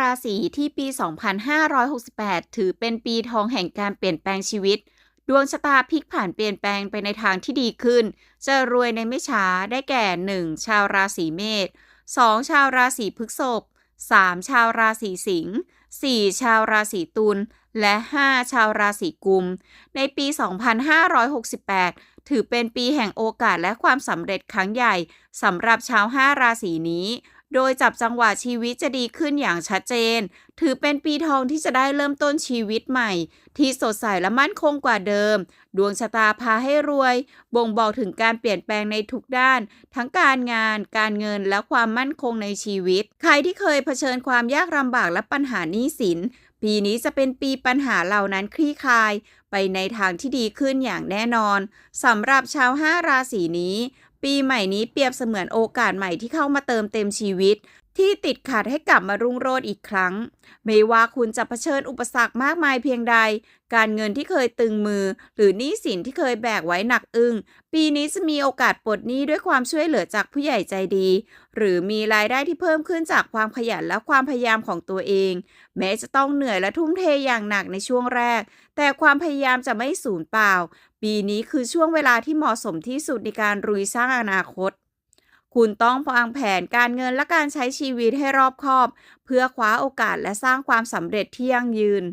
ราศีที่ปี 2568 ถือเป็นปีทองแห่งการเปลี่ยนแปลงชีวิต ดวงชะตาพลิกผ่านเปลี่ยนแปลงไปในทางที่ดีขึ้น จะรวยในไม่ช้าได้แก่ 1. ชาวราศีเมษ 2. ชาวราศีพฤษภ 3. ชาวราศีสิงห์ 4. ชาวราศีตุล และ 5. ชาวราศีกุม ในปี 2568 ถือเป็นปีแห่งโอกาสและความสำเร็จครั้งใหญ่สำหรับชาว 5 ราศีนี้ โดยจับจังหวะชีวิตจะดีขึ้นอย่างชัดเจน ถือเป็นปีทองที่จะได้เริ่มต้นชีวิตใหม่ ที่สดใสและมั่นคงกว่าเดิม ดวงชะตาพาให้รวย บ่งบอกถึงการเปลี่ยนแปลงในทุกด้าน ทั้งการงาน การเงินและความมั่นคงในชีวิต ใครที่เคยเผชิญความยากลำบากและปัญหาหนี้สิน ปีนี้จะเป็นปีปัญหาเหล่านั้นคลี่คลาย ไปในทางที่ดีขึ้นอย่างแน่นอนสำหรับชาว5ราศีนี้ ปีใหม่นี้เปรียบเสมือนโอกาสใหม่ที่เข้ามาเติมเต็มชีวิต ที่ติดขัดให้กลับมารุ่งโรจน์อีกครั้ง ไม่ว่าคุณจะเผชิญอุปสรรคมากมายเพียงใด การเงินที่เคยตึงมือ หรือหนี้สินที่เคยแบกไว้หนักอึ้ง ปีนี้จะมีโอกาสปลดหนี้ด้วยความช่วยเหลือจากผู้ใหญ่ใจดี หรือมีรายได้ที่เพิ่มขึ้นจากความขยันและความพยายามของตัวเอง แม้จะต้องเหนื่อยและทุ่มเทอย่างหนักในช่วงแรก แต่ความพยายามจะไม่สูญเปล่า ปีนี้คือช่วงเวลาที่เหมาะสมที่สุดในการรุยสร้างอนาคต คุณต้องวางแผนการเงินและการใช้ชีวิตให้รอบคอบ เพื่อคว้าโอกาสและสร้างความสำเร็จที่ยั่งยืน